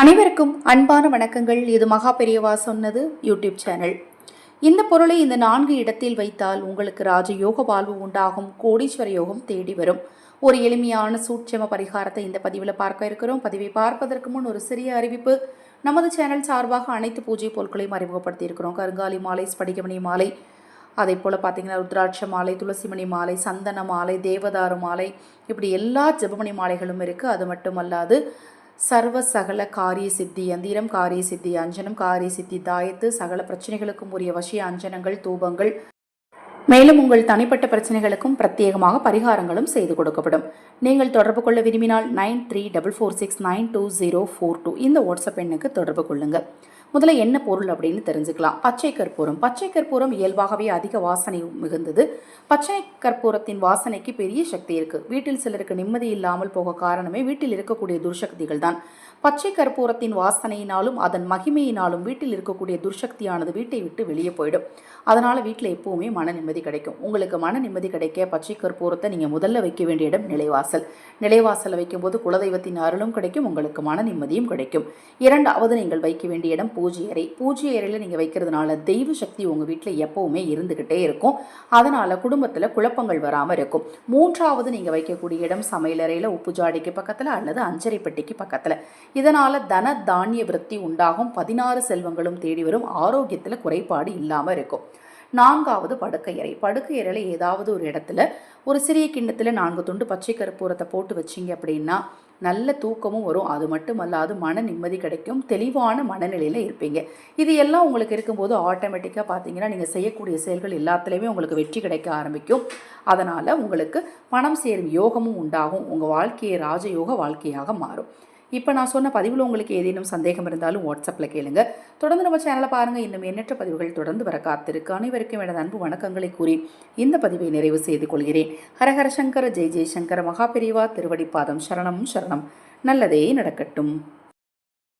அனைவருக்கும் அன்பான வணக்கங்கள். இது மகா பெரியவா சொன்னது யூடியூப் சேனல். இந்த பொருளை இந்த நான்கு இடத்தில் வைத்தால் உங்களுக்கு ராஜயோக வாழ்வு உண்டாகும். கோடீஸ்வர யோகம் தேடி வரும். ஒரு எளிமையான சூட்சம பரிகாரத்தை இந்த பதிவில் பார்க்க இருக்கிறோம். பதிவை பார்ப்பதற்கு முன் ஒரு சிறிய அறிவிப்பு. நமது சேனல் சார்பாக அனைத்து பூஜை பொருட்களையும் அறிமுகப்படுத்தி இருக்கிறோம். கருங்காலி மாலை ஸ்படிகமணி மாலை அதே போல் பார்த்தீங்கன்னா ருத்ராட்ச மாலை துளசிமணி மாலை சந்தன மாலை தேவதாரு மாலை இப்படி எல்லா ஜெபமணி மாலைகளும் இருக்குது அது மட்டுமல்லாது சர்வ சகல காரிய சித்தி அந்திரம் காரிய சித்தி அஞ்சனம் காரிய சித்தி தாயத்து சகல பிரச்சனைகளுக்கும் உரிய வசிய அஞ்சனங்கள் தூபங்கள் மேலும் உங்கள் தனிப்பட்ட பிரச்சனைகளுக்கும் பிரத்யேகமாக பரிகாரங்களும் செய்து கொடுக்கப்படும். நீங்கள் தொடர்பு கொள்ள விரும்பினால் nine three double four six nine two zero four two இந்த வாட்ஸ்அப் எண்ணுக்கு தொடர்பு கொள்ளுங்கள் முதல்ல என்ன பொருள் அப்படின்னு தெரிஞ்சுக்கலாம். பச்சை கற்பூரம். பச்சை கற்பூரம் இயல்பாகவே அதிக வாசனை மிகுந்தது. பச்சை கற்பூரத்தின் வாசனைக்கு பெரிய சக்தி இருக்கு. வீட்டில் சிலருக்கு நிம்மதி இல்லாமல் போக காரணமே வீட்டில் இருக்கக்கூடிய துர்சக்திகள் தான். பச்சை கற்பூரத்தின் வாசனையினாலும் அதன் மகிமையினாலும் வீட்டில் இருக்கக்கூடிய துர்சக்தியானது வீட்டை விட்டு வெளியே போயிடும். அதனால் வீட்டில் எப்பவுமே மன நிம்மதி நிம்மதி கிடைக்கும். உங்களுக்கு மன நிம்மதி கிடைக்க பச்சை கற்பூரத்தை நீங்கள் முதல்ல வைக்க வேண்டிய இடம் நிலைவாசல். நிலைவாசலில் வைக்கும்போது குலதெய்வத்தின் அருளும் கிடைக்கும் உங்களுக்கு மன நிம்மதியும் கிடைக்கும். இரண்டாவது நீங்கள் வைக்க வேண்டிய இடம் பூஜை அறை. பூஜை அறையில் நீங்கள் வைக்கிறதுனால தெய்வ சக்தி உங்கள் வீட்டில் எப்பவுமே இருந்துக்கிட்டே இருக்கும். அதனால் குடும்பத்தில் குழப்பங்கள் வராமல் இருக்கும். மூன்றாவது நீங்கள் வைக்கக்கூடிய இடம் சமையலறையில் உப்பு ஜாடிக்கு பக்கத்தில் அல்லது அஞ்சரை பெட்டிக்கு பக்கத்தில். இதனால் தன தானிய விருத்தி உண்டாகும். பதினாறு செல்வங்களும் தேடி வரும். ஆரோக்கியத்தில் குறைபாடு இல்லாமல் இருக்கும். நான்காவது படுக்கையறை. படுக்கையறையில் ஏதாவது ஒரு இடத்துல ஒரு சிறிய கிண்ணத்தில் நான்கு துண்டு பச்சை கருப்பூரத்தை போட்டு வச்சிங்க அப்படின்னா நல்ல தூக்கமும் வரும். அது மட்டுமல்லாது மன நிம்மதி கிடைக்கும். தெளிவான மனநிலையில் இருப்பீங்க. இது எல்லாம் உங்களுக்கு இருக்கும்போது ஆட்டோமேட்டிக்காக பார்த்தீங்கன்னா நீங்கள் செய்யக்கூடிய செயல்கள் எல்லாத்துலேயுமே உங்களுக்கு வெற்றி கிடைக்க ஆரம்பிக்கும். அதனால் உங்களுக்கு பணம் சேரும் யோகமும் உண்டாகும். உங்கள் வாழ்க்கையை ராஜயோக வாழ்க்கையாக மாறும். இப்போ நான் சொன்ன பதிவில் உங்களுக்கு ஏதேனும் சந்தேகம் இருந்தாலும் வாட்ஸ்அப்பில் கேளுங்க. தொடர்ந்து நம்ம சேனலை பாருங்கள் இன்னும் எண்ணற்ற பதிவுகள் தொடர்ந்து வர காத்திருக்கு. அனைவருக்கும் எனது அன்பு வணக்கங்களை கூறி இந்த பதிவை நிறைவு செய்து கொள்கிறேன். ஹரஹர சங்கர ஜெய் ஜெய்சங்கர மகாபெரிவா திருவடிப்பாதம் சரணம். சரணம் நல்லதே நடக்கட்டும்.